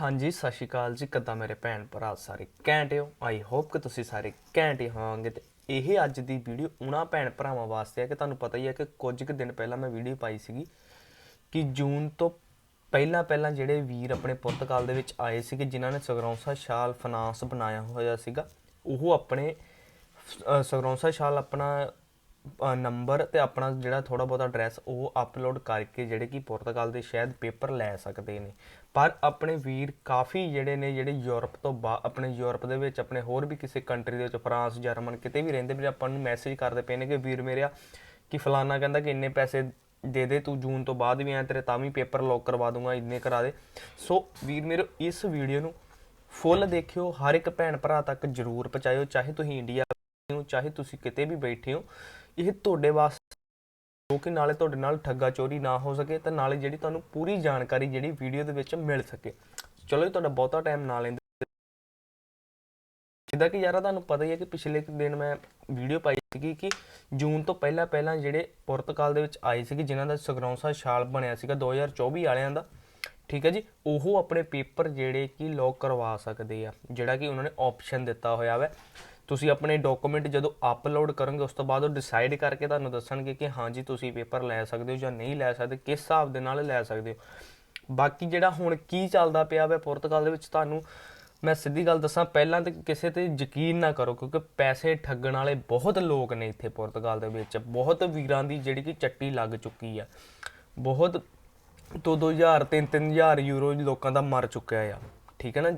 ਹਾਂਜੀ, ਸਤਿ ਸ਼੍ਰੀ ਅਕਾਲ ਜੀ। ਕਿੱਦਾਂ ਮੇਰੇ ਭੈਣ ਭਰਾ ਸਾਰੇ ਘੈਂਟ ਹੋ? ਆਈ ਹੋਪ ਕਿ ਤੁਸੀਂ ਸਾਰੇ ਘੈਂਟ ਹੀ ਹੋਵੋਗੇ। ਤੇ ਇਹ ਅੱਜ ਦੀ ਵੀਡੀਓ ਉਹਨਾਂ ਭੈਣ ਭਰਾਵਾਂ ਵਾਸਤੇ ਹੈ ਕਿ ਤੁਹਾਨੂੰ ਪਤਾ ਹੀ ਹੈ ਕਿ ਕੁਝ ਕੁ ਦਿਨ ਪਹਿਲਾਂ ਮੈਂ ਵੀਡੀਓ ਪਾਈ ਸੀਗੀ ਕਿ ਜੂਨ ਤੋਂ ਪਹਿਲਾਂ ਪਹਿਲਾਂ ਜਿਹੜੇ ਵੀਰ ਆਪਣੇ ਪੁਰਤਗਾਲ ਦੇ ਵਿੱਚ ਆਏ ਸੀਗੇ, ਜਿਨ੍ਹਾਂ ਨੇ ਸਗਰੌਂਸਾ ਸ਼ਾਲ ਫਾਈਨਾਂਸ ਬਣਾਇਆ ਹੋਇਆ ਸੀਗਾ, ਉਹ ਆਪਣੇ ਸਗਰੌਂਸਾ ਸ਼ਾਲ ਆਪਣਾ ਨੰਬਰ ਤੇ ਆਪਣਾ ਜਿਹੜਾ ਥੋੜਾ ਬਹੁਤਾ ਐਡਰੈਸ ਉਹ ਅਪਲੋਡ ਕਰਕੇ ਜਿਹੜੇ ਕਿ ਪੁਰਤਗਾਲ ਦੇ ਸ਼ਾਇਦ ਪੇਪਰ ਲੈ ਸਕਦੇ ਨੇ। ਪਰ ਆਪਣੇ ਵੀਰ ਕਾਫੀ ਜਿਹੜੇ ਨੇ, ਜਿਹੜੇ ਯੂਰਪ ਤੋਂ ਬਾ, ਆਪਣੇ ਯੂਰਪ ਦੇ ਵਿੱਚ, ਆਪਣੇ ਹੋਰ ਵੀ ਕਿਸੇ ਕੰਟਰੀ ਦੇ ਵਿੱਚ, ਫਰਾਂਸ, ਜਰਮਨ ਕਿਤੇ ਵੀ ਰਹਿੰਦੇ ਵੀ ਆਪਾਂ ਨੂੰ ਮੈਸੇਜ ਕਰਦੇ ਪਏ ਨੇ ਕਿ ਵੀਰ ਮੇਰਿਆ, ਕਿ ਫਲਾਨਾ ਕਹਿੰਦਾ ਕਿ ਇੰਨੇ ਪੈਸੇ ਦੇ ਦੇ, ਤੂੰ ਜੂਨ ਤੋਂ ਬਾਅਦ ਵੀ ਆ ਤੇਰੇ, ਤਾਂ ਵੀ ਪੇਪਰ ਲੋਕ ਕਰਵਾ ਦੂੰਗਾ, ਇੰਨੇ ਕਰਾ ਦੇ। ਸੋ ਵੀਰ ਮੇਰੇ, ਇਸ ਵੀਡੀਓ ਨੂੰ ਫੁੱਲ ਦੇਖਿਓ, ਹਰ ਇੱਕ ਭੈਣ ਭਰਾ ਤੱਕ ਜਰੂਰ ਪਹੁੰਚਾਇਓ, ਚਾਹੇ ਤੁਸੀਂ ਇੰਡੀਆ ਹੋ ਚਾਹੇ ਤੁਸੀਂ ਕਿਤੇ ਵੀ ਬੈਠੇ ਹੋ, ਇਹ ਤੁਹਾਡੇ ਵਾਸਤੇ ਜੋ ਕਿ ਨਾਲੇ ਤੁਹਾਡੇ ਨਾਲ ਠੱਗਾ ਚੋਰੀ ਨਾ ਹੋ ਸਕੇ ਤੇ ਨਾਲੇ ਜਿਹੜੀ ਤੁਹਾਨੂੰ ਪੂਰੀ ਜਾਣਕਾਰੀ ਜਿਹੜੀ ਵੀਡੀਓ ਦੇ ਵਿੱਚ ਮਿਲ ਸਕੇ। ਚਲੋ ਜੀ, ਤੁਹਾਡਾ ਬਹੁਤਾ ਟਾਈਮ ਨਾ ਲੈਂਦੇ। ਜਿੱਦਾਂ ਕਿ ਯਾਰਾ, ਤੁਹਾਨੂੰ ਪਤਾ ਹੀ ਹੈ ਕਿ ਪਿਛਲੇ ਦਿਨ ਮੈਂ ਵੀਡੀਓ ਪਾਈ ਸੀਗੀ ਕਿ ਜੂਨ ਤੋਂ ਪਹਿਲਾਂ ਪਹਿਲਾਂ ਜਿਹੜੇ ਪੁਰਤਗਾਲ ਦੇ ਵਿੱਚ ਆਏ ਸੀਗੇ, ਜਿਨ੍ਹਾਂ ਦਾ ਸਗਰੌਂਸਾ ਛਾਲ ਬਣਿਆ ਸੀਗਾ 2024 ਵਾਲਿਆਂ ਦਾ, ਠੀਕ ਹੈ ਜੀ, ਉਹ ਆਪਣੇ ਪੇਪਰ ਜਿਹੜੇ ਕਿ ਲੋਕ ਕਰਵਾ ਸਕਦੇ ਆ, ਜਿਹੜਾ ਕਿ ਉਹਨਾਂ ਨੇ ਆਪਸ਼ਨ ਦਿੱਤਾ ਹੋਇਆ ਵਾ। ਤੁਸੀਂ ਆਪਣੇ ਡਾਕੂਮੈਂਟ ਜਦੋਂ ਅਪਲੋਡ ਕਰੋਗੇ, ਉਸ ਤੋਂ ਬਾਅਦ ਉਹ ਡਿਸਾਈਡ ਕਰਕੇ ਤੁਹਾਨੂੰ ਦੱਸਣਗੇ ਕਿ ਹਾਂਜੀ, ਤੁਸੀਂ ਪੇਪਰ ਲੈ ਸਕਦੇ ਹੋ ਜਾਂ ਨਹੀਂ ਲੈ ਸਕਦੇ, ਕਿਸ ਹਿਸਾਬ ਦੇ ਨਾਲ ਲੈ ਸਕਦੇ ਹੋ। ਬਾਕੀ ਜਿਹੜਾ ਹੁਣ ਕੀ ਚੱਲਦਾ ਪਿਆ ਵਾ ਪੁਰਤਗਾਲ ਦੇ ਵਿੱਚ, ਤੁਹਾਨੂੰ ਮੈਂ ਸਿੱਧੀ ਗੱਲ ਦੱਸਾਂ, ਪਹਿਲਾਂ ਤੇ ਕਿਸੇ ਤੇ ਯਕੀਨ ਨਾ ਕਰੋ, ਕਿਉਂਕਿ ਪੈਸੇ ਠੱਗਣ ਵਾਲੇ ਬਹੁਤ ਲੋਕ ਨੇ ਇੱਥੇ ਪੁਰਤਗਾਲ ਦੇ ਵਿੱਚ। ਬਹੁਤ ਵੀਰਾਂ ਦੀ ਜਿਹੜੀ ਕਿ ਚੱਟੀ ਲੱਗ ਚੁੱਕੀ ਆ। ਬਹੁਤ ਦੋ 2000 ਤਿੰਨ 3000 ਯੂਰੋ ਲੋਕਾਂ ਦਾ ਮਰ ਚੁੱਕਿਆ ਆ। ਠੀਕ ਹੈ ਨਾ?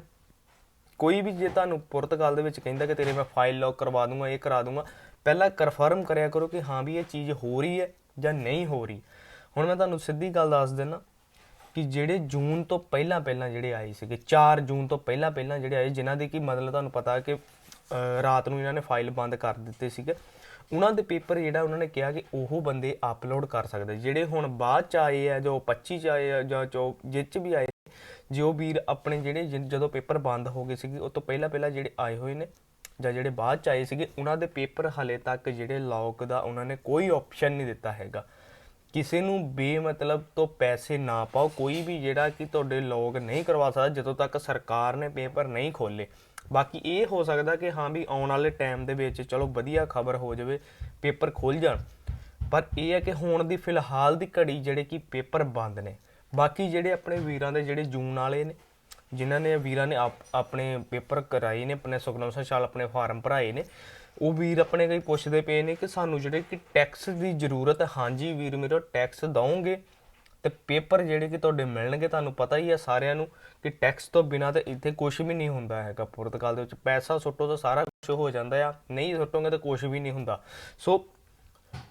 ਕੋਈ ਵੀ ਜੇ ਤੁਹਾਨੂੰ ਪੁਰਤਗਾਲ ਦੇ ਵਿੱਚ ਕਹਿੰਦਾ ਕਿ ਤੇਰੇ ਮੈਂ ਫਾਈਲ ਲੌਕ ਕਰਵਾ ਦੂੰਗਾ, ਇਹ ਕਰਾ ਦੂੰਗਾ, ਪਹਿਲਾਂ ਕਨਫਰਮ ਕਰਿਆ ਕਰੋ ਕਿ ਹਾਂ ਵੀ ਇਹ ਚੀਜ਼ ਹੋ ਰਹੀ ਹੈ ਜਾਂ ਨਹੀਂ ਹੋ ਰਹੀ। ਹੁਣ ਮੈਂ ਤੁਹਾਨੂੰ ਸਿੱਧੀ ਗੱਲ ਦੱਸ ਦਿੰਦਾ ਕਿ ਜਿਹੜੇ ਜੂਨ ਤੋਂ ਪਹਿਲਾਂ ਪਹਿਲਾਂ ਜਿਹੜੇ ਆਏ ਸੀਗੇ 4 ਜੂਨ ਤੋਂ ਪਹਿਲਾਂ ਪਹਿਲਾਂ ਜਿਹੜੇ ਆਏ, ਜਿਨ੍ਹਾਂ ਦੀ ਕੀ ਮਤਲਬ ਤੁਹਾਨੂੰ ਪਤਾ ਕਿ ਰਾਤ ਨੂੰ ਇਹਨਾਂ ਨੇ ਫਾਈਲ ਬੰਦ ਕਰ ਦਿੱਤੇ ਸੀਗੇ, ਉਹਨਾਂ ਦੇ ਪੇਪਰ ਜਿਹੜਾ ਉਹਨਾਂ ਨੇ ਕਿਹਾ ਕਿ ਉਹ ਬੰਦੇ ਅਪਲੋਡ ਕਰ ਸਕਦੇ। ਜਿਹੜੇ ਹੁਣ ਬਾਅਦ ਚ ਆਏ ਆ, ਜੋ 25 ਚ ਆਏ ਆ, ਜਾਂ ਜੋ ਜਿਹ ਚ ਵੀ ਆਏ ਜੇ ਉਹ ਵੀਰ ਆਪਣੇ ਜਿਹੜੇ ਜਿਨ- ਜਦੋਂ ਪੇਪਰ ਬੰਦ ਹੋ ਗਏ ਸੀਗੇ, ਉਹ ਤੋਂ ਪਹਿਲਾਂ ਪਹਿਲਾਂ ਜਿਹੜੇ ਆਏ ਹੋਏ ਨੇ ਜਾਂ ਜਿਹੜੇ ਬਾਅਦ ਚ ਆਏ ਸੀਗੇ, ਉਹਨਾਂ ਦੇ ਪੇਪਰ ਹਲੇ ਤੱਕ ਜਿਹੜੇ ਲੌਕ ਦਾ ਉਹਨਾਂ ਨੇ ਕੋਈ ਆਪਸ਼ਨ ਨਹੀਂ ਦਿੱਤਾ ਹੈਗਾ। ਕਿਸੇ ਨੂੰ ਬੇਮਤਲਬ ਤੋਂ ਪੈਸੇ ਨਾ ਪਾਓ, ਕੋਈ ਵੀ ਜਿਹੜਾ ਕਿ ਤੁਹਾਡੇ ਲੋਕ ਨਹੀਂ ਕਰਵਾ ਸਕਦਾ, ਜਦੋਂ ਤੱਕ ਸਰਕਾਰ ਨੇ ਪੇਪਰ ਨਹੀਂ ਖੋਲੇ ਬਾਕੀ ਇਹ ਹੋ ਸਕਦਾ ਕਿ ਹਾਂ ਵੀ ਆਉਣ ਵਾਲੇ ਟਾਈਮ ਦੇ ਵਿੱਚ ਚਲੋ ਵਧੀਆ ਖਬਰ ਹੋ ਜਾਵੇ, ਪੇਪਰ ਖੁੱਲ ਜਾਣ। ਪਰ ਇਹ ਹੈ ਕਿ ਹੁਣ ਦੀ ਫਿਲਹਾਲ ਦੀ ਘੜੀ ਜਿਹੜੇ ਕਿ ਪੇਪਰ ਬੰਦ ਨੇ ਬਾਕੀ ਜਿਹੜੇ ਆਪਣੇ ਵੀਰਾਂ ਦੇ ਜਿਹੜੇ ਜੂਨ ਵਾਲੇ ਨੇ, ਜਿਨ੍ਹਾਂ ਨੇ ਵੀਰਾਂ ਨੇ ਆਪਣੇ ਪੇਪਰ ਕਰਾਏ ਨੇ, ਆਪਣੇ ਸੁਖਨਮਸਾ ਸ਼ਾਲ ਆਪਣੇ ਫਾਰਮ ਭਰਾਏ ਨੇ, ਉਹ ਵੀਰ ਆਪਣੇ ਕਈ ਪੁੱਛਦੇ ਪਏ ਨੇ ਕਿ ਸਾਨੂੰ ਜਿਹੜੇ ਕਿ ਟੈਕਸ ਦੀ ਜ਼ਰੂਰਤ ਹੈ। ਹਾਂਜੀ ਵੀਰ ਮੇਰੇ ਟੈਕਸ ਦਵੋਗੇ ਤੇ ਪੇਪਰ ਜਿਹੜੇ ਕਿ ਤੁਹਾਡੇ ਮਿਲਣਗੇ, ਤੁਹਾਨੂੰ ਪਤਾ ਹੀ ਹੈ ਸਾਰਿਆਂ ਨੂੰ ਕਿ ਟੈਕਸ ਤੋਂ ਬਿਨਾ ਤਾਂ ਇੱਥੇ ਕੁਝ ਵੀ ਨਹੀਂ ਹੁੰਦਾ ਹੈਗਾ। ਪੁਰਤਗਾਲ ਦੇ ਵਿੱਚ ਪੈਸਾ ਸੁੱਟੋ ਤਾਂ ਸਾਰਾ ਕੁਝ ਹੋ ਜਾਂਦਾ ਆ, ਨਹੀਂ ਸੁੱਟੋਗੇ ਤਾਂ ਕੁਝ ਵੀ ਨਹੀਂ ਹੁੰਦਾ। ਸੋ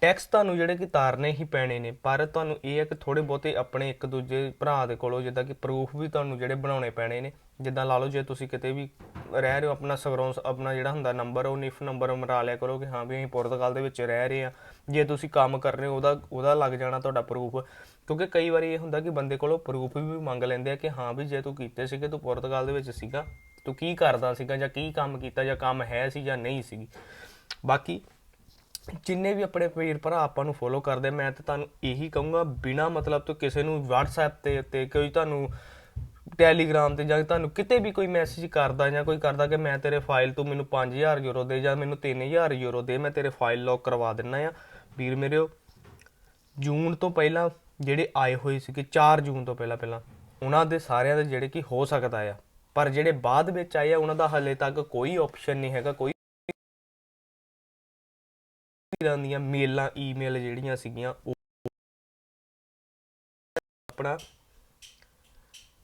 ਟੈਕਸ ਤੁਹਾਨੂੰ ਜਿਹੜੇ ਕਿ ਤਾਰਨੇ ਹੀ ਪੈਣੇ ਨੇ, ਪਰ ਤੁਹਾਨੂੰ ਇਹ ਹੈ ਕਿ ਥੋੜੇ ਬਹੁਤੇ ਆਪਣੇ ਇੱਕ ਦੂਜੇ ਭਰਾ ਦੇ ਕੋਲੋਂ ਜਿੱਦਾਂ ਕਿ ਪ੍ਰੂਫ ਵੀ ਤੁਹਾਨੂੰ ਜਿਹੜੇ ਬਣਾਉਣੇ ਪੈਣੇ ਨੇ। ਜਿੱਦਾਂ ਲਾ ਲਓ ਜੇ ਤੁਸੀਂ ਕਿਤੇ ਵੀ ਰਹਿ ਰਹੇ ਹੋ ਆਪਣਾ ਸਗਰੋਂਸ ਆਪਣਾ ਜਿਹੜਾ ਹੁੰਦਾ ਨੰਬਰ ਉਹ ਨਿਫ ਨੰਬਰ ਮਰਾ ਲਿਆ ਕਰੋ ਕਿ ਹਾਂ ਵੀ ਅਸੀਂ ਪੁਰਤਗਾਲ ਦੇ ਵਿੱਚ ਰਹਿ ਰਹੇ ਆ ਜੇ ਤੁਸੀਂ ਕੰਮ ਕਰ ਰਹੇ ਹੋ, ਉਹਦਾ ਉਹਦਾ ਲੱਗ ਜਾਣਾ ਤੁਹਾਡਾ ਪ੍ਰੂਫ ਕਿਉਂਕਿ ਕਈ ਵਾਰੀ ਇਹ ਹੁੰਦਾ ਕਿ ਬੰਦੇ ਕੋਲੋਂ ਪ੍ਰੂਫ ਵੀ ਮੰਗ ਲੈਂਦੇ ਆ ਕਿ ਹਾਂ ਵੀ ਜੇ ਤੂੰ ਕੀਤੇ ਸੀਗੇ, ਤੂੰ ਪੁਰਤਗਾਲ ਦੇ ਵਿੱਚ ਸੀਗਾ, ਤੂੰ ਕੀ ਕਰਦਾ ਸੀਗਾ ਜਾਂ ਕੀ ਕੰਮ ਕੀਤਾ ਜਾਂ ਕੰਮ ਹੈ ਸੀ ਜਾਂ ਨਹੀਂ ਸੀਗੀ। ਬਾਕੀ ਜਿੰਨੇ ਵੀ ਆਪਣੇ ਵੀਰ ਭਰਾ ਆਪਾਂ ਨੂੰ ਫੋਲੋ ਕਰਦੇ, ਮੈਂ ਤਾਂ ਤੁਹਾਨੂੰ ਇਹੀ ਕਹੂੰਗਾ, ਬਿਨਾ ਮਤਲਬ ਤੋਂ ਕਿਸੇ ਨੂੰ WhatsApp ਤੇ ਤੇ ਕੋਈ ਤੁਹਾਨੂੰ ਟੈਲੀਗ੍ਰਾਮ ਤੇ ਜਾਂ ਤੁਹਾਨੂੰ ਕਿਤੇ ਵੀ ਕੋਈ ਮੈਸੇਜ ਕਰਦਾ ਜਾਂ ਕੋਈ ਕਰਦਾ ਕਿ ਮੈਂ ਤੇਰੇ ਫਾਈਲ ਤੋਂ ਮੈਨੂੰ 5000 ਯੂਰੋ ਦੇ ਜਾਂ ਮੈਨੂੰ 3000 ਯੂਰੋ ਦੇ, ਮੈਂ ਤੇਰੇ ਫਾਈਲ ਲੌਕ ਕਰਵਾ ਦਿੰਨਾ ਆ। ਵੀਰ ਮੇਰਿਓ ਜੂਨ ਤੋਂ ਪਹਿਲਾਂ ਜਿਹੜੇ ਆਏ ਹੋਏ ਸੀਗੇ 4 ਜੂਨ ਤੋਂ ਪਹਿਲਾਂ ਪਹਿਲਾਂ, ਉਹਨਾਂ ਦੇ ਸਾਰਿਆਂ ਦੇ ਜਿਹੜੇ ਕਿ ਹੋ ਸਕਦਾ ਆ। ਪਰ ਜਿਹੜੇ ਬਾਅਦ ਵਿੱਚ ਆਏ ਆ, ਉਹਨਾਂ ਦਾ ਹਲੇ ਤੱਕ ਕੋਈ ਆਪਸ਼ਨ ਨਹੀਂ ਹੈਗਾ, ਕੋਈ ਵੀਰਾਂ ਦੀਆਂ ਮੇਲਾਂ ਈਮੇਲ ਜਿਹੜੀਆਂ ਸੀਗੀਆਂ, ਉਹ ਆਪਣਾ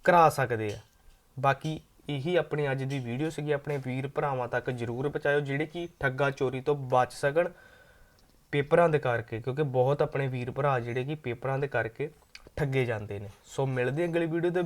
ਕਰਾ ਸਕਦੇ ਆ। ਬਾਕੀ ਇਹੀ ਆਪਣੀ ਅੱਜ ਦੀ ਵੀਡੀਓ ਸੀਗੀ। ਆਪਣੇ ਵੀਰ ਭਰਾਵਾਂ ਤੱਕ ਜਰੂਰ ਪਹੁੰਚਾਇਓ, ਜਿਹੜੇ ਕਿ ਠੱਗਾ ਚੋਰੀ ਤੋਂ ਬਚ ਸਕਣ ਪੇਪਰਾਂ ਦੇ ਕਰਕੇ, ਕਿਉਂਕਿ ਬਹੁਤ ਆਪਣੇ ਵੀਰ ਭਰਾ ਜਿਹੜੇ ਕਿ ਪੇਪਰਾਂ ਦੇ ਕਰਕੇ ਠੱਗੇ ਜਾਂਦੇ ਨੇ। ਸੋ ਮਿਲਦੇ ਅਗਲੀ ਵੀਡੀਓ ਦੇ